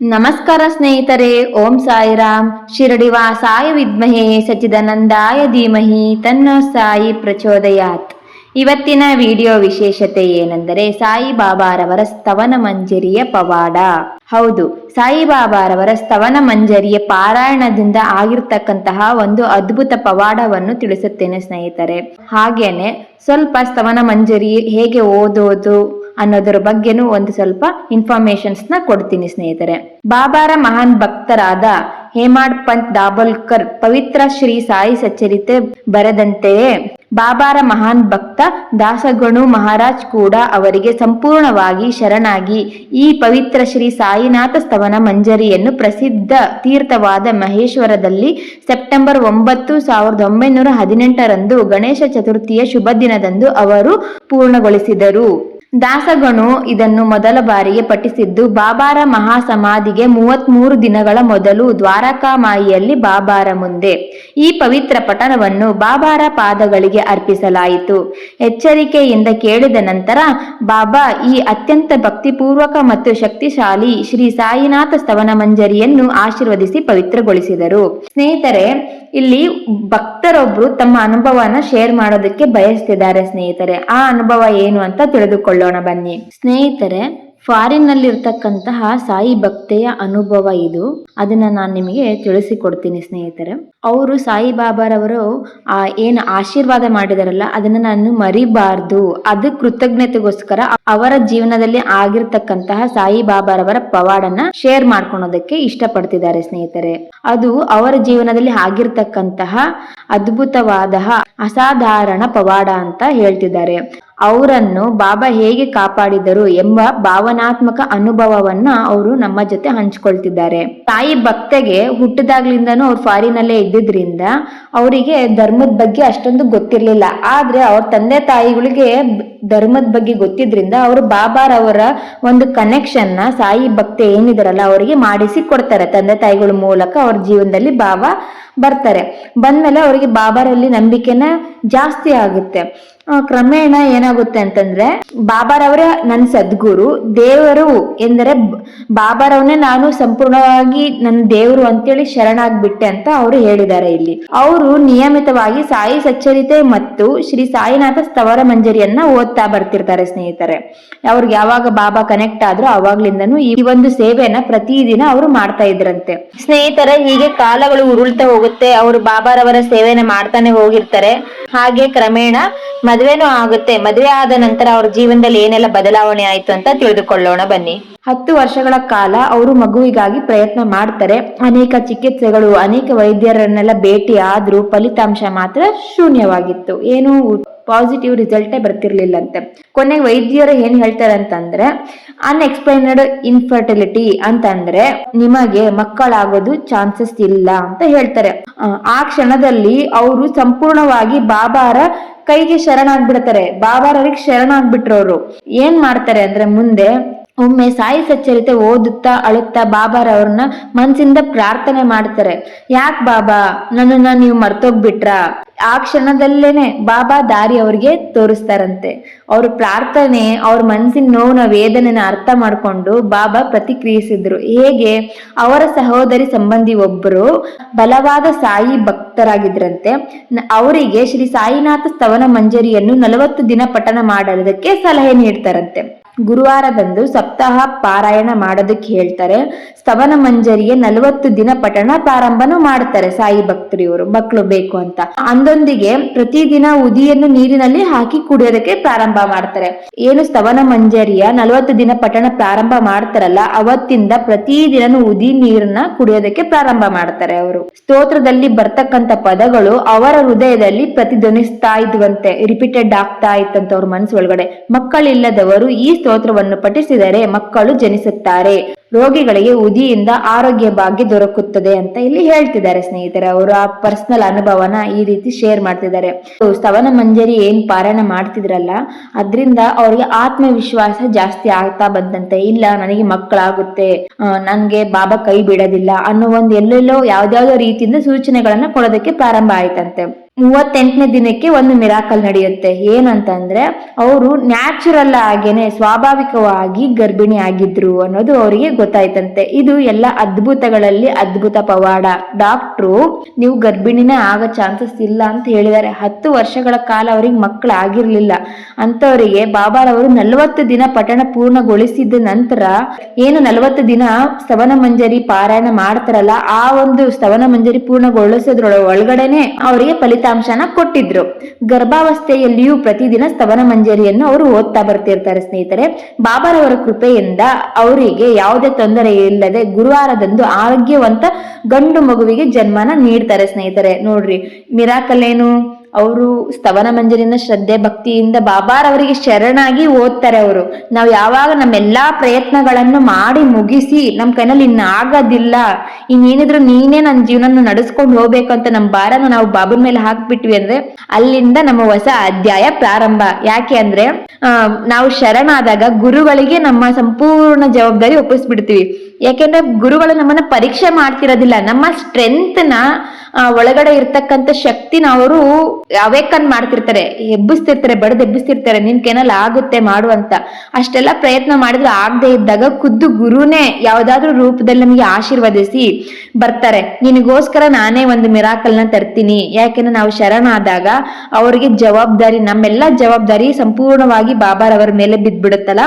ನಮಸ್ಕಾರ ಸ್ನೇಹಿತರೆ, ಓಂ ಸಾಯಿರಾಮ್. ಶಿರಡಿವಾ ಸಾಯ ವಿದ್ಮಹೇ ಸಚಿದಾನಂದಾಯ ಧೀಮಹಿ ತನ್ನ ಸಾಯಿ ಪ್ರಚೋದಯಾತ್. ಇವತ್ತಿನ ವಿಡಿಯೋ ವಿಶೇಷತೆ ಏನೆಂದರೆ ಸಾಯಿಬಾಬಾರವರ ಸ್ತವನ ಮಂಜರಿಯ ಪವಾಡ. ಹೌದು, ಸಾಯಿಬಾಬಾರವರ ಸ್ತವನ ಮಂಜರಿಯ ಪಾರಾಯಣದಿಂದ ಆಗಿರ್ತಕ್ಕಂತಹ ಒಂದು ಅದ್ಭುತ ಪವಾಡವನ್ನು ತಿಳಿಸುತ್ತೇನೆ ಸ್ನೇಹಿತರೆ. ಹಾಗೇನೆ ಸ್ವಲ್ಪ ಸ್ತವನ ಮಂಜರಿ ಹೇಗೆ ಓದೋದು ಅನ್ನೋದರ ಬಗ್ಗೆನೂ ಒಂದು ಸ್ವಲ್ಪ ಇನ್ಫಾರ್ಮೇಶನ್ಸ್ನ ಕೊಡ್ತೀನಿ ಸ್ನೇಹಿತರೆ. ಬಾಬಾರ ಮಹಾನ್ ಭಕ್ತರಾದ ಹೇಮಾಡ್ ಪಂತ್ ದಾಬೋಲ್ಕರ್ ಪವಿತ್ರ ಶ್ರೀ ಸಾಯಿ ಸಚ್ಚರಿತೆ ಬರೆದಂತೆಯೇ ಬಾಬಾರ ಮಹಾನ್ ಭಕ್ತ ದಾಸಗಣು ಮಹಾರಾಜ್ ಕೂಡ ಅವರಿಗೆ ಸಂಪೂರ್ಣವಾಗಿ ಶರಣಾಗಿ ಈ ಪವಿತ್ರ ಶ್ರೀ ಸಾಯಿನಾಥ ಸ್ತವನ ಮಂಜರಿಯನ್ನು ಪ್ರಸಿದ್ಧ ತೀರ್ಥವಾದ ಮಹೇಶ್ವರದಲ್ಲಿ ಸೆಪ್ಟೆಂಬರ್ ಒಂಬತ್ತು ಸಾವಿರದ ಒಂಬೈನೂರ ಹದಿನೆಂಟರಂದು ಗಣೇಶ ಚತುರ್ಥಿಯ ಶುಭ ದಿನದಂದು ಅವರು ಪೂರ್ಣಗೊಳಿಸಿದರು. ದಾಸಗಣು ಇದನ್ನು ಮೊದಲ ಬಾರಿಗೆ ಪಠಿಸಿದ್ದು, ಬಾಬಾರ ಮಹಾಸಮಾಧಿಗೆ ಮೂವತ್ಮೂರು ದಿನಗಳ ಮೊದಲು ದ್ವಾರಕಾಮಾಯಿಯಲ್ಲಿ ಬಾಬಾರ ಮುಂದೆ. ಈ ಪವಿತ್ರ ಪಠಣವನ್ನು ಬಾಬಾರ ಪಾದಗಳಿಗೆ ಅರ್ಪಿಸಲಾಯಿತು. ಎಚ್ಚರಿಕೆಯಿಂದ ಕೇಳಿದ ನಂತರ, ಬಾಬಾ, ಈ ಅತ್ಯಂತ ಭಕ್ತಿಪೂರ್ವಕ ಮತ್ತು ಶಕ್ತಿಶಾಲಿ ಶ್ರೀ ಸಾಯಿನಾಥ ಸ್ತವನ ಮಂಜರಿಯನ್ನು ಆಶೀರ್ವದಿಸಿ ಪವಿತ್ರಗೊಳಿಸಿದರು. ಸ್ನೇಹಿತರೆ, ಇಲ್ಲಿ ಭಕ್ತರೊಬ್ರು ತಮ್ಮ ಅನುಭವನ ಶೇರ್ ಮಾಡೋದಕ್ಕೆ ಬಯಸ್ತಿದ್ದಾರೆ ಸ್ನೇಹಿತರೆ. ಆ ಅನುಭವ ಏನು ಅಂತ ತಿಳಿದುಕೊಳ್ಳೋಣ ಬನ್ನಿ. ಸ್ನೇಹಿತರೆ ಫಾರಿನ್ನಲ್ಲಿ ಇರ್ತಕ್ಕಂತಹ ಸಾಯಿ ಭಕ್ತೆಯ ಅನುಭವ ಇದು. ಅದನ್ನ ನಾನು ನಿಮಗೆ ತಿಳಿಸಿಕೊಡ್ತೀನಿ ಸ್ನೇಹಿತರೆ. ಅವರು ಸಾಯಿಬಾಬಾರವರು ಆ, ಏನು ಆಶೀರ್ವಾದ ಮಾಡಿದಾರಲ್ಲ, ಅದನ್ನ ನಾನು ಮರಿಬಾರ್ದು. ಅದು ಕೃತಜ್ಞತೆಗೋಸ್ಕರ ಅವರ ಜೀವನದಲ್ಲಿ ಆಗಿರ್ತಕ್ಕಂತಹ ಸಾಯಿಬಾಬಾರವರ ಪವಾಡನ ಶೇರ್ ಮಾಡ್ಕೊಳೋದಕ್ಕೆ ಇಷ್ಟಪಡ್ತಿದ್ದಾರೆ ಸ್ನೇಹಿತರೆ. ಅದು ಅವರ ಜೀವನದಲ್ಲಿ ಆಗಿರ್ತಕ್ಕಂತಹ ಅದ್ಭುತವಾದ, ಅಸಾಧಾರಣ ಪವಾಡ ಅಂತ ಹೇಳ್ತಿದ್ದಾರೆ. ಅವರನ್ನು ಬಾಬಾ ಹೇಗೆ ಕಾಪಾಡಿದರು ಎಂಬ ಭಾವನಾತ್ಮಕ ಅನುಭವವನ್ನ ಅವರು ನಮ್ಮ ಜೊತೆ ಹಂಚ್ಕೊಳ್ತಿದ್ದಾರೆ. ತಾಯಿ ಭಕ್ತೆಗೆ ಹುಟ್ಟದಾಗ್ಲಿಂದನೂ ಅವ್ರು ಫಾರಿನಲ್ಲೇ ಇದ್ದಿದ್ರಿಂದ ಅವರಿಗೆ ಧರ್ಮದ ಬಗ್ಗೆ ಅಷ್ಟೊಂದು ಗೊತ್ತಿರಲಿಲ್ಲ. ಆದ್ರೆ ಅವ್ರ ತಂದೆ ತಾಯಿಗಳಿಗೆ ಧರ್ಮದ ಬಗ್ಗೆ ಗೊತ್ತಿದ್ರಿಂದ ಅವರು ಬಾಬಾರವರ ಒಂದು ಕನೆಕ್ಷನ್ನ ಸಾಯಿ ಭಕ್ತೆ ಏನಿದಾರಲ್ಲ ಅವರಿಗೆ ಮಾಡಿಸಿ ಕೊಡ್ತಾರೆ. ತಂದೆ ತಾಯಿಗಳ ಮೂಲಕ ಅವ್ರ ಜೀವನದಲ್ಲಿ ಬಾಬಾ ಬರ್ತಾರೆ. ಬಂದ್ಮೇಲೆ ಅವರಿಗೆ ಬಾಬಾರಲ್ಲಿ ನಂಬಿಕೆನ ಜಾಸ್ತಿ ಆಗುತ್ತೆ. ಕ್ರಮೇಣ ಏನಾಗುತ್ತೆ ಅಂತಂದ್ರೆ, ಬಾಬಾರವರ ನನ್ನ ಸದ್ಗುರು, ದೇವರು ಎಂದರೆ ಬಾಬಾರವನ್ನೇ ನಾನು ಸಂಪೂರ್ಣವಾಗಿ ನನ್ನ ದೇವರು ಅಂತೇಳಿ ಶರಣಾಗ್ಬಿಟ್ಟೆ ಅಂತ ಅವರು ಹೇಳಿದ್ದಾರೆ ಇಲ್ಲಿ. ಅವರು ನಿಯಮಿತವಾಗಿ ಸಾಯಿ ಸಚ್ಚರಿತೆ ಮತ್ತು ಶ್ರೀ ಸಾಯಿನಾಥ ಸ್ತವರ ಮಂಜರಿಯನ್ನ ಓದ್ತಾ ಬರ್ತಿರ್ತಾರೆ ಸ್ನೇಹಿತರೆ. ಅವ್ರಿಗೆ ಯಾವಾಗ ಬಾಬಾ ಕನೆಕ್ಟ್ ಆದ್ರೂ ಅವಾಗ್ಲಿಂದನು ಈ ಒಂದು ಸೇವೆಯನ್ನ ಪ್ರತಿದಿನ ಅವರು ಮಾಡ್ತಾ ಇದ್ರಂತೆ. ಸ್ನೇಹಿತರೆ, ಹೀಗೆ ಕಾಲಗಳು ಉರುಳ್ತಾ ಹೋಗುತ್ತೆ. ಅವರು ಬಾಬಾರವರ ಸೇವೆಯನ್ನ ಮಾಡ್ತಾನೆ ಹೋಗಿರ್ತಾರೆ. ಹಾಗೆ ಕ್ರಮೇಣ ಮದುವೆನೂ ಆಗುತ್ತೆ. ಮದುವೆ ಆದ ನಂತರ ಅವ್ರ ಜೀವನದಲ್ಲಿ ಏನೆಲ್ಲ ಬದಲಾವಣೆ ಆಯ್ತು ಅಂತ ತಿಳಿದುಕೊಳ್ಳೋಣ ಬನ್ನಿ. ಹತ್ತು ವರ್ಷಗಳ ಕಾಲ ಅವರು ಮಗುವಿಗಾಗಿ ಪ್ರಯತ್ನ ಮಾಡ್ತಾರೆ. ಅನೇಕ ಚಿಕಿತ್ಸೆಗಳು, ಅನೇಕ ವೈದ್ಯರನ್ನೆಲ್ಲ ಭೇಟಿ ಆದ್ರೂ ಫಲಿತಾಂಶ ಮಾತ್ರ ಶೂನ್ಯವಾಗಿತ್ತು. ಏನು ಪಾಸಿಟಿವ್ ರಿಸಲ್ಟೇ ಬರ್ತಿರ್ಲಿಲ್ಲಂತೆ. ಕೊನೆಗೆ ವೈದ್ಯರು ಏನ್ ಹೇಳ್ತಾರೆ ಅಂತಂದ್ರೆ ಅನ್ಎಕ್ಸ್ಪ್ಲೈನಡ್ ಇನ್ಫರ್ಟಿಲಿಟಿ ಅಂತಂದ್ರೆ ನಿಮಗೆ ಮಕ್ಕಳಾಗೋದು ಚಾನ್ಸಸ್ ಇಲ್ಲ ಅಂತ ಹೇಳ್ತಾರೆ. ಆ, ಕ್ಷಣದಲ್ಲಿ ಅವರು ಸಂಪೂರ್ಣವಾಗಿ ಬಾಬಾರ ಕೈಗೆ ಶರಣಾಗ್ಬಿಡ್ತಾರೆ. ಬಾಬಾರವ್ರಿಗೆ ಅವರು ಏನ್ ಮಾಡ್ತಾರೆ ಅಂದ್ರೆ ಮುಂದೆ ಒಮ್ಮೆ ಸಾಯಿ ಸಚ್ಚರಿತೆ ಓದುತ್ತಾ ಅಳುತ್ತಾ ಬಾಬಾರವ್ರನ್ನ ಮನ್ಸಿಂದ ಪ್ರಾರ್ಥನೆ ಮಾಡ್ತಾರೆ. ಯಾಕೆ ಬಾಬಾ? ನನ್ನನ್ನ ನೀವು ಮರ್ತೋಗ್ಬಿಟ್ರ? ಆ ಕ್ಷಣದಲ್ಲೇನೆ ಬಾಬಾ ದಾರಿ ಅವ್ರಿಗೆ ತೋರಿಸ್ತಾರಂತೆ. ಅವ್ರ ಪ್ರಾರ್ಥನೆ, ಅವ್ರ ಮನಸ್ಸಿನ ನೋವಿನ ವೇದನೆನ ಅರ್ಥ ಮಾಡ್ಕೊಂಡು ಬಾಬಾ ಪ್ರತಿಕ್ರಿಯಿಸಿದ್ರು. ಹೇಗೆ? ಅವರ ಸಹೋದರಿ ಸಂಬಂಧಿ ಒಬ್ಬರು ಬಲವಾದ ಸಾಯಿ ಭಕ್ತರಾಗಿದ್ರಂತೆ. ಅವರಿಗೆ ಶ್ರೀ ಸಾಯಿನಾಥ ಸ್ತವನ ಮಂಜರಿಯನ್ನು ನಲವತ್ತು ದಿನ ಪಠನ ಮಾಡೋದಕ್ಕೆ ಸಲಹೆ ನೀಡ್ತಾರಂತೆ. ಗುರುವಾರದಂದು ಸಪ್ತಾಹ ಪಾರಾಯಣ ಮಾಡೋದಕ್ಕೆ ಹೇಳ್ತಾರೆ. ಸ್ತವನ ಮಂಜರಿಯ ನಲವತ್ತು ದಿನ ಪಠಣ ಪ್ರಾರಂಭನೂ ಮಾಡ್ತಾರೆ ಸಾಯಿ ಭಕ್ತರಿಯವರು. ಮಕ್ಕಳು ಬೇಕು ಅಂತ. ಅಂದೊಂದಿಗೆ ಪ್ರತಿದಿನ ಉದಿಯನ್ನು ನೀರಿನಲ್ಲಿ ಹಾಕಿ ಕುಡಿಯೋದಕ್ಕೆ ಪ್ರಾರಂಭ ಮಾಡ್ತಾರೆ. ಏನು ಸ್ತವನ ಮಂಜರಿಯ ನಲವತ್ತು ದಿನ ಪಠಣ ಪ್ರಾರಂಭ ಮಾಡ್ತಾರಲ್ಲ, ಅವತ್ತಿಂದ ಪ್ರತಿದಿನನೂ ಉದಿ ನೀರನ್ನ ಕುಡಿಯೋದಕ್ಕೆ ಪ್ರಾರಂಭ ಮಾಡ್ತಾರೆ ಅವರು. ಸ್ತೋತ್ರದಲ್ಲಿ ಬರ್ತಕ್ಕಂತ ಪದಗಳು ಅವರ ಹೃದಯದಲ್ಲಿ ಪ್ರತಿಧ್ವನಿಸ್ತಾ ಇದ್ವಂತೆ. ರಿಪೀಟೆಡ್ ಆಗ್ತಾ ಇತ್ತಂತ ಅವ್ರ ಮನಸ್ಸು ಒಳಗಡೆ ಮಕ್ಕಳಿಲ್ಲದವರು ಈ ಸ್ತೋತ್ರವನ್ನು ಪಠಿಸಿದರೆ ಮಕ್ಕಳು ಜನಿಸುತ್ತಾರೆ. ರೋಗಿಗಳಿಗೆ ಉದಿಯಿಂದ ಆರೋಗ್ಯ ಭಾಗ್ಯ ದೊರಕುತ್ತದೆ ಅಂತ ಇಲ್ಲಿ ಹೇಳ್ತಿದ್ದಾರೆ ಸ್ನೇಹಿತರೆ. ಅವರು ಆ ಪರ್ಸನಲ್ ಅನುಭವನ ಈ ರೀತಿ ಶೇರ್ ಮಾಡ್ತಿದ್ದಾರೆ. ಸ್ತವನ ಮಂಜರಿ ಏನ್ ಪಾರಾಯಣ ಮಾಡ್ತಿದ್ರಲ್ಲ, ಅದ್ರಿಂದ ಅವ್ರಿಗೆ ಆತ್ಮವಿಶ್ವಾಸ ಜಾಸ್ತಿ ಆಗ್ತಾ ಬಂದಂತೆ. ಇಲ್ಲ, ನನಗೆ ಮಕ್ಕಳಾಗುತ್ತೆ ನನ್ಗೆ ಬಾಬಾ ಕೈ ಬಿಡೋದಿಲ್ಲ ಅನ್ನೋ ಒಂದ್ ಎಲ್ಲೆಲ್ಲೋ ಯಾವ್ದಾವ್ದೋ ರೀತಿಯಿಂದ ಸೂಚನೆಗಳನ್ನ ಕೊಡೋದಕ್ಕೆ ಪ್ರಾರಂಭ ಆಯ್ತಂತೆ. ಮೂವತ್ತೆಂಟನೇ ದಿನಕ್ಕೆ ಒಂದು ಮಿರಾಕಲ್ ನಡೆಯುತ್ತೆ. ಏನಂತಂದ್ರೆ, ಅವರು ನ್ಯಾಚುರಲ್ ಆಗೇನೆ, ಸ್ವಾಭಾವಿಕವಾಗಿ ಗರ್ಭಿಣಿ ಆಗಿದ್ರು ಅನ್ನೋದು ಅವರಿಗೆ ಗೊತ್ತಾಯ್ತಂತೆ. ಇದು ಎಲ್ಲ ಅದ್ಭುತಗಳಲ್ಲಿ ಅದ್ಭುತ ಪವಾಡ. ಡಾಕ್ಟ್ರು ನೀವು ಗರ್ಭಿಣಿನೇ ಆಗೋ ಚಾನ್ಸಸ್ ಇಲ್ಲ ಅಂತ ಹೇಳಿದ್ದಾರೆ. ಹತ್ತು ವರ್ಷಗಳ ಕಾಲ ಅವ್ರಿಗೆ ಮಕ್ಕಳು ಆಗಿರ್ಲಿಲ್ಲ. ಅಂತವರಿಗೆ ಬಾಬಾರವರು ನಲವತ್ತು ದಿನ ಪಠಣ ಪೂರ್ಣಗೊಳಿಸಿದ ನಂತರ, ಏನು ನಲವತ್ತು ದಿನ ಸ್ತವನ ಮಂಜರಿ ಪಾರಾಯಣ ಮಾಡ್ತಾರಲ್ಲ, ಆ ಒಂದು ಸ್ತವನ ಮಂಜರಿ ಪೂರ್ಣಗೊಳಿಸೋದ್ರೊಳ ಒಳಗಡೆನೆ ಅವರಿಗೆ ಫಲಿತಾಂಶನ ಕೊಟ್ಟಿದ್ರು. ಗರ್ಭಾವಸ್ಥೆಯಲ್ಲಿಯೂ ಪ್ರತಿದಿನ ಸ್ತವನ ಮಂಜರಿಯನ್ನು ಅವರು ಓದ್ತಾ ಬರ್ತಿರ್ತಾರೆ ಸ್ನೇಹಿತರೆ. ಬಾಬಾರವರ ಕೃಪೆಯಿಂದ ಅವರಿಗೆ ಯಾವುದೇ ತೊಂದರೆ ಇಲ್ಲದೆ ಗುರುವಾರದಂದು ಆರೋಗ್ಯವಂತ ಗಂಡು ಮಗುವಿಗೆ ಜನ್ಮನ ನೀಡ್ತಾರೆ ಸ್ನೇಹಿತರೆ. ನೋಡ್ರಿ, ಮಿರಾಕಲ್ ಏನು? ಅವರು ಸ್ತವನ ಮಂಜರಿನ ಶ್ರದ್ಧೆ ಭಕ್ತಿಯಿಂದ ಬಾಬಾರವರಿಗೆ ಶರಣಾಗಿ ಓದ್ತಾರೆ ಅವರು. ನಾವು ಯಾವಾಗ ನಮ್ಮೆಲ್ಲಾ ಪ್ರಯತ್ನಗಳನ್ನು ಮಾಡಿ ಮುಗಿಸಿ ನಮ್ ಕೈನಲ್ಲಿ ಇನ್ನಾಗೋದಿಲ್ಲ, ಇನ್ನೇನಿದ್ರು ನೀನೇ ನನ್ನ ಜೀವನ ನಡೆಸ್ಕೊಂಡು ಹೋಗ್ಬೇಕು ಅಂತ ನಮ್ಮ ಭಾರನ ನಾವು ಬಾಬನ ಮೇಲೆ ಹಾಕ್ಬಿಟ್ವಿ ಅಂದ್ರೆ ಅಲ್ಲಿಂದ ನಮ್ಮ ಹೊಸ ಅಧ್ಯಾಯ ಪ್ರಾರಂಭ. ಯಾಕೆ ಅಂದ್ರೆ ನಾವು ಶರಣಾದಾಗ ಗುರುಗಳಿಗೆ ನಮ್ಮ ಸಂಪೂರ್ಣ ಜವಾಬ್ದಾರಿ ಒಪ್ಪಿಸ್ಬಿಡ್ತೀವಿ. ಯಾಕೆಂದ್ರೆ ಗುರುಗಳು ನಮ್ಮನ್ನ ಪರೀಕ್ಷೆ ಮಾಡ್ತಿರೋದಿಲ್ಲ. ನಮ್ಮ ಸ್ಟ್ರೆಂತ್ನ ಒಳಗಡೆ ಇರ್ತಕ್ಕಂಥ ಶಕ್ತಿನ ಅವರು ಅವೇಕನ್ ಮಾಡ್ತಿರ್ತಾರೆ. ಎಬ್ಬಿಸ್ತಿರ್ತಾರೆ, ಬಡದ್ ಎಬ್ಬಿಸ್ತಿರ್ತಾರೆ ನಿನ್ ಕೆನಲ್ ಆಗುತ್ತೆ ಮಾಡು ಅಂತ. ಅಷ್ಟೆಲ್ಲ ಪ್ರಯತ್ನ ಮಾಡಿದ್ರೆ ಆಗದೆ ಇದ್ದಾಗ ಖುದ್ದು ಗುರುನೇ ಯಾವ್ದಾದ್ರು ರೂಪದಲ್ಲಿ ನಮಗೆ ಆಶೀರ್ವದಿಸಿ ಬರ್ತಾರೆ. ನಿನಗೋಸ್ಕರ ನಾನೇ ಒಂದು ಮಿರಾಕಲ್ನ ತರ್ತೀನಿ. ಯಾಕೆಂದ್ರೆ ನಾವು ಶರಣಾದಾಗ ಅವರಿಗೆ ಜವಾಬ್ದಾರಿ, ನಮ್ಮೆಲ್ಲ ಜವಾಬ್ದಾರಿ ಸಂಪೂರ್ಣವಾಗಿ ಬಾಬಾರವರ ಮೇಲೆ ಬಿದ್ದ್ಬಿಡುತ್ತಲ್ಲ.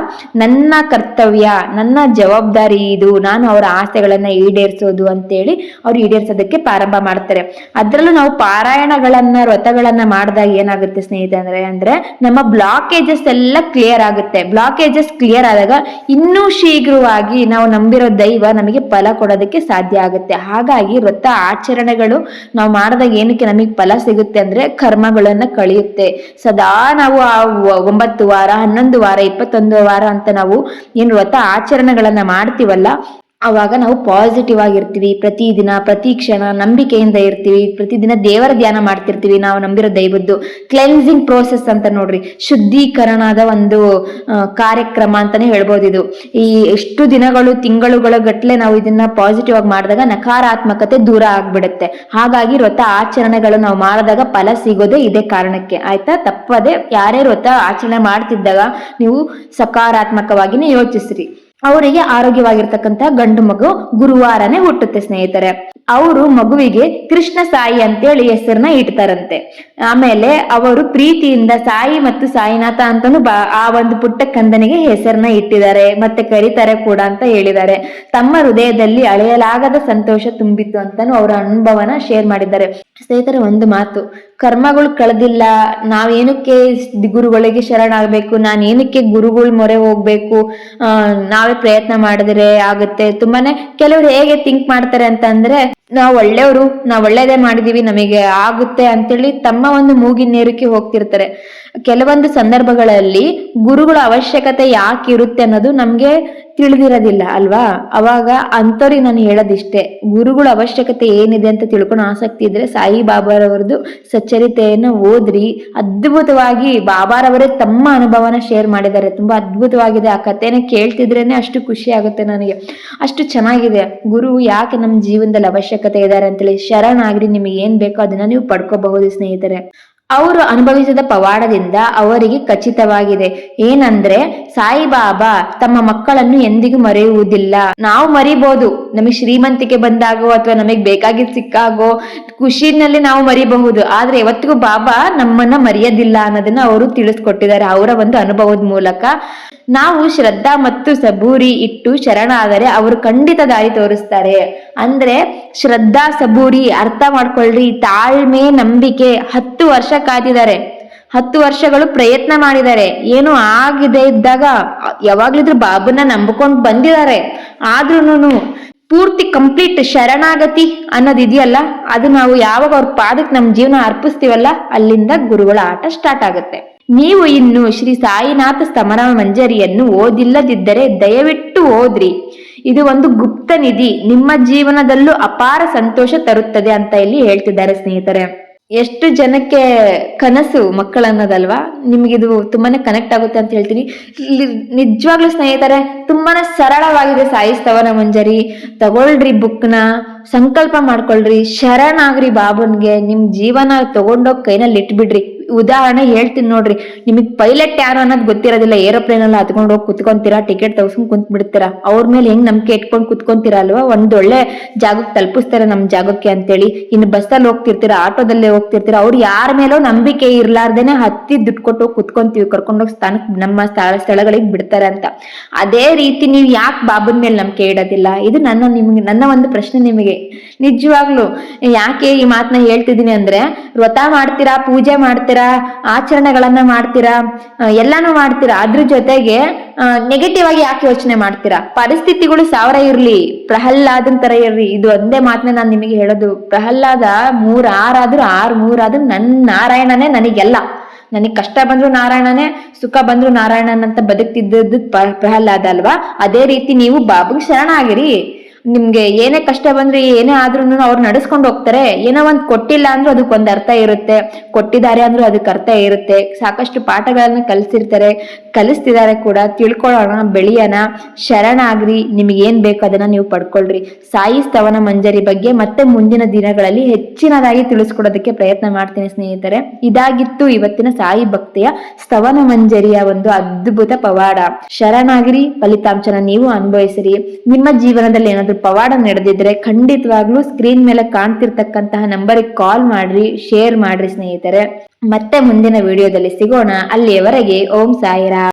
ನನ್ನ ಕರ್ತವ್ಯ, ನನ್ನ ಜವಾಬ್ದಾರಿ ಇದು. ನಾನು ಅವರ ಆಸೆಗಳನ್ನ ಈಡೇರಿಸೋದು ಅಂತೇಳಿ ಅವ್ರು ಈಡೇರಿಸೋದಕ್ಕೆ ಪ್ರಾರಂಭ ಮಾಡ್ತಾರೆ. ಅದ್ರಲ್ಲೂ ನಾವು ಪಾರಾಯಣಗಳನ್ನ, ವ್ರತಗಳನ್ನ ಮಾಡಿದಾಗ ಏನಾಗುತ್ತೆ ಸ್ನೇಹಿತರೆ ಅಂದ್ರೆ ನಮ್ಮ ಬ್ಲಾಕೇಜಸ್ ಎಲ್ಲ ಕ್ಲಿಯರ್ ಆಗುತ್ತೆ. ಬ್ಲಾಕೇಜಸ್ ಕ್ಲಿಯರ್ ಆದಾಗ ಇನ್ನೂ ಶೀಘ್ರವಾಗಿ ನಾವು ನಂಬಿರೋ ದೈವ ನಮಗೆ ಫಲ ಕೊಡೋದಕ್ಕೆ ಸಾಧ್ಯ ಆಗುತ್ತೆ. ಹಾಗಾಗಿ ವ್ರತ ಆಚರಣೆಗಳು ನಾವು ಮಾಡಿದಾಗ ಏನಕ್ಕೆ ನಮಗೆ ಫಲ ಸಿಗುತ್ತೆ ಅಂದ್ರೆ ಕರ್ಮಗಳನ್ನ ಕಳೆಯುತ್ತೆ. ಸದಾ ನಾವು ಆ ಒಂಬತ್ತು ವಾರ, ಹನ್ನೊಂದು ವಾರ, ಇಪ್ಪತ್ತೊಂದು ವಾರ ಅಂತ ನಾವು ಏನು ವ್ರತ ಆಚರಣೆಗಳನ್ನ ಮಾಡ್ತೀವಲ್ಲ ಅವಾಗ ನಾವು ಪಾಸಿಟಿವ್ ಆಗಿರ್ತೀವಿ ಪ್ರತಿದಿನ ಪ್ರತಿ ಕ್ಷಣ ನಂಬಿಕೆಯಿಂದ ಇರ್ತೀವಿ ಪ್ರತಿದಿನ ದೇವರ ಧ್ಯಾನ ಮಾಡ್ತಿರ್ತೀವಿ, ನಾವು ನಂಬಿರೋ ದೈವದ್ದು. ಕ್ಲೆನ್ಸಿಂಗ್ ಪ್ರೋಸೆಸ್ ಅಂತ ನೋಡ್ರಿ, ಶುದ್ಧೀಕರಣದ ಒಂದು ಕಾರ್ಯಕ್ರಮ ಅಂತಾನೆ ಹೇಳ್ಬೋದು ಇದು. ಈ ಎಷ್ಟು ದಿನಗಳು, ತಿಂಗಳುಗಳ ಗಟ್ಟಲೆ ನಾವು ಇದನ್ನ ಪಾಸಿಟಿವ್ ಆಗಿ ಮಾಡಿದಾಗ ನಕಾರಾತ್ಮಕತೆ ದೂರ ಆಗ್ಬಿಡುತ್ತೆ. ಹಾಗಾಗಿ ವ್ರತ ಆಚರಣೆಗಳು ನಾವು ಮಾಡಿದಾಗ ಫಲ ಸಿಗೋದೇ ಇದೇ ಕಾರಣಕ್ಕೆ. ಆಯ್ತಾ? ತಪ್ಪದೆ ಯಾರೇ ವ್ರತ ಆಚರಣೆ ಮಾಡ್ತಿದ್ದಾಗ ನೀವು ಸಕಾರಾತ್ಮಕವಾಗಿನೇ ಯೋಚಿಸ್ರಿ. ಅವರಿಗೆ ಆರೋಗ್ಯವಾಗಿರ್ತಕ್ಕಂತಹ ಗಂಡು ಮಗು ಗುರುವಾರನೇ ಹುಟ್ಟುತ್ತೆ ಸ್ನೇಹಿತರೆ. ಅವರು ಮಗುವಿಗೆ ಕೃಷ್ಣ ಸಾಯಿ ಅಂತೇಳಿ ಹೆಸರನ್ನ ಇಡ್ತಾರಂತೆ. ಆಮೇಲೆ ಅವರು ಪ್ರೀತಿಯಿಂದ ಸಾಯಿ ಮತ್ತು ಸಾಯಿನಾಥ ಅಂತಾನು ಆ ಒಂದು ಪುಟ್ಟ ಕಂದನಿಗೆ ಹೆಸರನ್ನ ಇಟ್ಟಿದ್ದಾರೆ. ಮತ್ತೆ ಕರೀತಾರೆ ಕೂಡ ಅಂತ ಹೇಳಿದ್ದಾರೆ. ತಮ್ಮ ಹೃದಯದಲ್ಲಿ ಅಳೆಯಲಾಗದ ಸಂತೋಷ ತುಂಬಿತ್ತು ಅಂತಾನು ಅವರ ಅನುಭವನ ಶೇರ್ ಮಾಡಿದ್ದಾರೆ. ಸ್ನೇಹಿತರೆ, ಒಂದು ಮಾತು. ಕರ್ಮಗಳು ಕಳೆದಿಲ್ಲ ನಾವೇನಕ್ಕೆ ಗುರುಗಳಿಗೆ ಶರಣಾಗಬೇಕು, ನಾನು ಏನಕ್ಕೆ ಗುರುಗಳ ಮೊರೆ ಹೋಗ್ಬೇಕು ನಾವೇ ಪ್ರಯತ್ನ ಮಾಡಿದ್ರೆ ಆಗುತ್ತೆ. ತುಂಬಾನೇ ಕೆಲವರು ಹೇಗೆ ಥಿಂಕ್ ಮಾಡ್ತಾರೆ ಅಂತಂದ್ರೆ ನಾವು ಒಳ್ಳೆಯವರು, ನಾವು ಒಳ್ಳೇದೇ ಮಾಡಿದೀವಿ, ನಮಗೆ ಆಗುತ್ತೆ ಅಂತೇಳಿ ತಮ್ಮ ಒಂದು ಮೂಗಿನೇರಿಕೆ ಹೋಗ್ತಿರ್ತಾರೆ. ಕೆಲವೊಂದು ಸಂದರ್ಭಗಳಲ್ಲಿ ಗುರುಗಳ ಅವಶ್ಯಕತೆ ಯಾಕೆ ಇರುತ್ತೆ ಅನ್ನೋದು ನಮ್ಗೆ ತಿಳಿದಿರೋದಿಲ್ಲ, ಅಲ್ವಾ? ಅವಾಗ ಅಂಥವ್ರಿಗೆ ನಾನು ಹೇಳೋದಿಷ್ಟೇ. ಗುರುಗಳ ಅವಶ್ಯಕತೆ ಏನಿದೆ ಅಂತ ತಿಳ್ಕೊಂಡು ಆಸಕ್ತಿ ಇದ್ರೆ ಸಾಯಿ ಬಾಬಾರವರದು ಸಚ್ಚರಿತೆಯನ್ನು ಓದ್ರಿ. ಅದ್ಭುತವಾಗಿ ಬಾಬಾರವರೇ ತಮ್ಮ ಅನುಭವನ ಶೇರ್ ಮಾಡಿದ್ದಾರೆ. ತುಂಬಾ ಅದ್ಭುತವಾಗಿದೆ. ಆ ಕಥೆನ ಕೇಳ್ತಿದ್ರೇನೆ ಅಷ್ಟು ಖುಷಿ ಆಗುತ್ತೆ ನನಗೆ. ಅಷ್ಟು ಚೆನ್ನಾಗಿದೆ. ಗುರು ಯಾಕೆ ನಮ್ಮ ಜೀವನದಲ್ಲಿ ಅವಶ್ಯಕತೆ ಇದ್ದಾರೆ ಅಂತೇಳಿ ಶರಣಾಗ್ರಿ. ನಿಮಗೆ ಏನ್ ಬೇಕೋ ಅದನ್ನ ನೀವು ಪಡ್ಕೋಬಹುದು ಸ್ನೇಹಿತರೆ. ಅವರು ಅನುಭವಿಸಿದ ಪವಾಡದಿಂದ ಅವರಿಗೆ ಖಚಿತವಾಗಿದೆ. ಏನಂದ್ರೆ, ಸಾಯಿಬಾಬಾ ತಮ್ಮ ಮಕ್ಕಳನ್ನು ಎಂದಿಗೂ ಮರೆಯುವುದಿಲ್ಲ. ನಾವು ಮರಿಬಹುದು ನಮಗೆ ಶ್ರೀಮಂತಿಕೆ ಬಂದಾಗೋ ಅಥವಾ ನಮಗೆ ಬೇಕಾಗಿದ್ ಸಿಕ್ಕಾಗೋ ಖುಷಿನಲ್ಲಿ ನಾವು ಮರಿಬಹುದು. ಆದ್ರೆ ಯಾವತ್ತಿಗೂ ಬಾಬಾ ನಮ್ಮನ್ನ ಮರೆಯೋದಿಲ್ಲ ಅನ್ನೋದನ್ನ ಅವರು ತಿಳಿಸ್ಕೊಟ್ಟಿದ್ದಾರೆ. ಅವರ ಒಂದು ಅನುಭವದ ಮೂಲಕ ನಾವು ಶ್ರದ್ಧಾ ಮತ್ತು ಸಬೂರಿ ಇಟ್ಟು ಶರಣಾದರೆ ಅವರು ಖಂಡಿತ ದಾರಿ ತೋರಿಸ್ತಾರೆ. ಅಂದ್ರೆ ಶ್ರದ್ಧಾ, ಸಬೂರಿ ಅರ್ಥ ಮಾಡ್ಕೊಳ್ರಿ, ತಾಳ್ಮೆ, ನಂಬಿಕೆ ಹತ್ತು ವರ್ಷ ಕಾದಿದ್ದಾರೆ. ಹತ್ತು ವರ್ಷಗಳು ಪ್ರಯತ್ನ ಮಾಡಿದ್ದಾರೆ. ಏನು ಆಗಿದೆ ಇದ್ದಾಗ ಯಾವಾಗ್ಲಿದ್ರು ಬಾಬುನ ನಂಬ್ಕೊಂಡು ಬಂದಿದ್ದಾರೆ. ಆದ್ರೂನು ಪೂರ್ತಿ ಕಂಪ್ಲೀಟ್ ಶರಣಾಗತಿ ಅನ್ನೋದಿದೆಯಲ್ಲ ಅದು ನಾವು ಯಾವಾಗ ಅವ್ರ ಪಾದಕ್ಕೆ ನಮ್ಮ ಜೀವನ ಅರ್ಪಿಸ್ತೀವಲ್ಲ, ಅಲ್ಲಿಂದ ಗುರುಗಳ ಆಟ ಸ್ಟಾರ್ಟ್ ಆಗುತ್ತೆ. ನೀವು ಇನ್ನು ಶ್ರೀ ಸಾಯಿನಾಥ ಸ್ತಮನ ಮಂಜರಿಯನ್ನು ಓದಿಲ್ಲದಿದ್ದರೆ ದಯವಿಟ್ಟು ಓದ್ರಿ. ಇದು ಒಂದು ಗುಪ್ತ ನಿಧಿ. ನಿಮ್ಮ ಜೀವನದಲ್ಲೂ ಅಪಾರ ಸಂತೋಷ ತರುತ್ತದೆ ಅಂತ ಇಲ್ಲಿ ಹೇಳ್ತಿದ್ದಾರೆ ಸ್ನೇಹಿತರೆ. ಎಷ್ಟು ಜನಕ್ಕೆ ಕನಸು ಮಕ್ಕಳನ್ನೋದಲ್ವಾ? ನಿಮಗಿದು ತುಂಬಾನೇ ಕನೆಕ್ಟ್ ಆಗುತ್ತೆ ಅಂತ ಹೇಳ್ತೀನಿ. ನಿಜವಾಗ್ಲೂ ಸ್ನೇಹಿತರೆ, ತುಂಬಾನೇ ಸರಳವಾಗಿದೆ ಸಾಯಿ ಸ್ತವನ ಮಂಜರಿ. ತಗೊಳ್ರಿ ಬುಕ್ನ ಸಂಕಲ್ಪ ಮಾಡ್ಕೊಳ್ರಿ. ಶರಣಾಗ್ರಿ ಬಾಬನ್ಗೆ. ನಿಮ್ ಜೀವನ ತಗೊಂಡೋಗ್ ಕೈನಲ್ಲಿ ಇಟ್ಬಿಡ್ರಿ. ಉದಾಹರಣೆ ಹೇಳ್ತೀನಿ ನೋಡ್ರಿ. ನಿಮಗ್ ಪೈಲಟ್ ಯಾರು ಅನ್ನೋದು ಗೊತ್ತಿರೋದಿಲ್ಲ. ಏರೋಪ್ಲೇನ್ ಅಲ್ಲಿ ಹತ್ಕೊಂಡು ಹೋಗಿ ಕುತ್ಕೊಂತೀರಾ? ಟಿಕೆಟ್ ತಗ್ಸ್ಕೊಂಡ್ ಕುಂತ್ ಬಿಡ್ತೀರಾ ಅವ್ರ ಮೇಲೆ ಹೆಂಗ್ ನಂಬಿಕೆ ಇಟ್ಕೊಂಡು ಕುತ್ಕೊಂತೀರಾ ಅಲ್ವಾ? ಒಂದೊಳ್ಳೆ ಜಾಗಕ್ಕೆ ತಲುಪಿಸ್ತಾರೆ ನಮ್ ಜಾಗಕ್ಕೆ ಅಂತೇಳಿ. ಇನ್ನು ಬಸ್ಸಲ್ಲಿ ಹೋಗ್ತಿರ್ತೀರಾ? ಆಟೋದಲ್ಲೇ ಹೋಗ್ತಿರ್ತೀರಾ? ಅವ್ರು ಯಾರ ಮೇಲೋ ನಂಬಿಕೆ ಇರ್ಲಾರ್ದೇನೆ ಹತ್ತಿ ದುಡ್ಡು ಕೊಟ್ಟು ಕುತ್ಕೊಂತೀವಿ. ಕರ್ಕೊಂಡೋಗಿ ಸ್ಥಾನಕ್ಕೆ ನಮ್ಮ ಸ್ಥಳ, ಸ್ಥಳಗಳಿಗೆ ಬಿಡ್ತಾರೆ ಅಂತ. ಅದೇ ರೀತಿ ನೀವು ಯಾಕೆ ಬಾಬನ್ ಮೇಲೆ ನಂಬಿಕೆ ಇಡೋದಿಲ್ಲ? ಇದು ನನ್ನ ನಿಮ್ಗೆ, ನನ್ನ ಒಂದು ಪ್ರಶ್ನೆ ನಿಮಗೆ. ನಿಜವಾಗ್ಲು, ಯಾಕೆ ಈ ಮಾತನ್ನ ಹೇಳ್ತಿದ್ದೀನಿ ಅಂದ್ರೆ, ವ್ರತ ಮಾಡ್ತೀರಾ, ಪೂಜೆ ಮಾಡ್ತೀರಾ, ಆಚರಣೆಗಳನ್ನ ಮಾಡ್ತೀರಾ ಎಲ್ಲಾನು ಮಾಡ್ತೀರಾ, ಅದ್ರ ಜೊತೆಗೆ ನೆಗೆಟಿವ್ ಆಗಿ ಯಾಕೆ ಯೋಚನೆ ಮಾಡ್ತೀರಾ? ಪರಿಸ್ಥಿತಿಗಳು ಸಾವಿರ ಇರ್ಲಿ, ಪ್ರಹ್ಲಾದನ್ ತರ ಇರ್ಲಿ ಇದು ಒಂದೇ ಮಾತನ್ನ ನಾನು ನಿಮಗೆ ಹೇಳೋದು. ಪ್ರಹ್ಲಾದ ಮೂರ್ ಆರಾದ್ರೂ ಆರ್ ಮೂರಾದ್ರೂ ನನ್ ನಾರಾಯಣನೇ ನನಗೆಲ್ಲ. ನನಗೆ ಕಷ್ಟ ಬಂದ್ರು ನಾರಾಯಣನೇ, ಸುಖ ಬಂದ್ರು ನಾರಾಯಣನ್ ಅಂತ ಬದುಕ್ತಿದ್ದದ್ದು ಪ್ರಹ್ಲಾದ ಅಲ್ವಾ? ಅದೇ ರೀತಿ ನೀವು ಬಾಬುಗ್ ಶರಣಾಗಿರಿ. ನಿಮ್ಗೆ ಏನೇ ಕಷ್ಟ ಬಂದ್ರೆ ಏನೇ ಆದ್ರೂ ಅವ್ರು ನಡೆಸ್ಕೊಂಡು ಹೋಗ್ತಾರೆ. ಏನೋ ಒಂದ್ ಕೊಟ್ಟಿಲ್ಲ ಅಂದ್ರೂ ಅದಕ್ಕೆ ಒಂದ್ ಅರ್ಥ ಇರುತ್ತೆ. ಕೊಟ್ಟಿದ್ದಾರೆ ಅಂದ್ರೂ ಅದಕ್ಕೆ ಅರ್ಥ ಇರುತ್ತೆ. ಸಾಕಷ್ಟು ಪಾಠಗಳನ್ನ ಕಲಿಸಿರ್ತಾರೆ, ಕಲಿಸ್ತಿದ್ದಾರೆ ಕೂಡ. ತಿಳ್ಕೊಳ್ಳೋಣ, ಬೆಳೆಯೋಣ. ಶರಣಾಗ್ರಿ ನಿಮ್ಗೆ ಏನ್ ಬೇಕು ಅದನ್ನ ನೀವು ಪಡ್ಕೊಳ್ರಿ. ಸಾಯಿ ಸ್ತವನ ಮಂಜರಿ ಬಗ್ಗೆ ಮತ್ತೆ ಮುಂದಿನ ದಿನಗಳಲ್ಲಿ ಹೆಚ್ಚಿನದಾಗಿ ತಿಳಿಸ್ಕೊಡೋದಕ್ಕೆ ಪ್ರಯತ್ನ ಮಾಡ್ತೀನಿ ಸ್ನೇಹಿತರೆ. ಇದಾಗಿತ್ತು ಇವತ್ತಿನ ಸಾಯಿ ಭಕ್ತಿಯ ಸ್ತವನ ಮಂಜರಿಯ ಒಂದು ಅದ್ಭುತ ಪವಾಡ. ಶರಣಾಗ್ರಿ ಫಲಿತಾಂಶನ ನೀವು ಅನುಭವಿಸಿರಿ. ನಿಮ್ಮ ಜೀವನದಲ್ಲಿ ಏನಾದ್ರೂ ಪವಾಡ ನಡೆದಿದ್ರೆ ಖಂಡಿತವಾಗ್ಲೂ ಸ್ಕ್ರೀನ್ ಮೇಲೆ ಕಾಣ್ತಿರ್ತಕ್ಕಂತಹ ನಂಬರಿಗೆ ಕಾಲ್ ಮಾಡ್ರಿ ಶೇರ್ ಮಾಡ್ರಿ ಸ್ನೇಹಿತರೆ. ಮತ್ತೆ ಮುಂದಿನ ವಿಡಿಯೋದಲ್ಲಿ ಸಿಗೋಣ. ಅಲ್ಲಿಯವರೆಗೆ ಓಂ ಸಾಯಿರಾ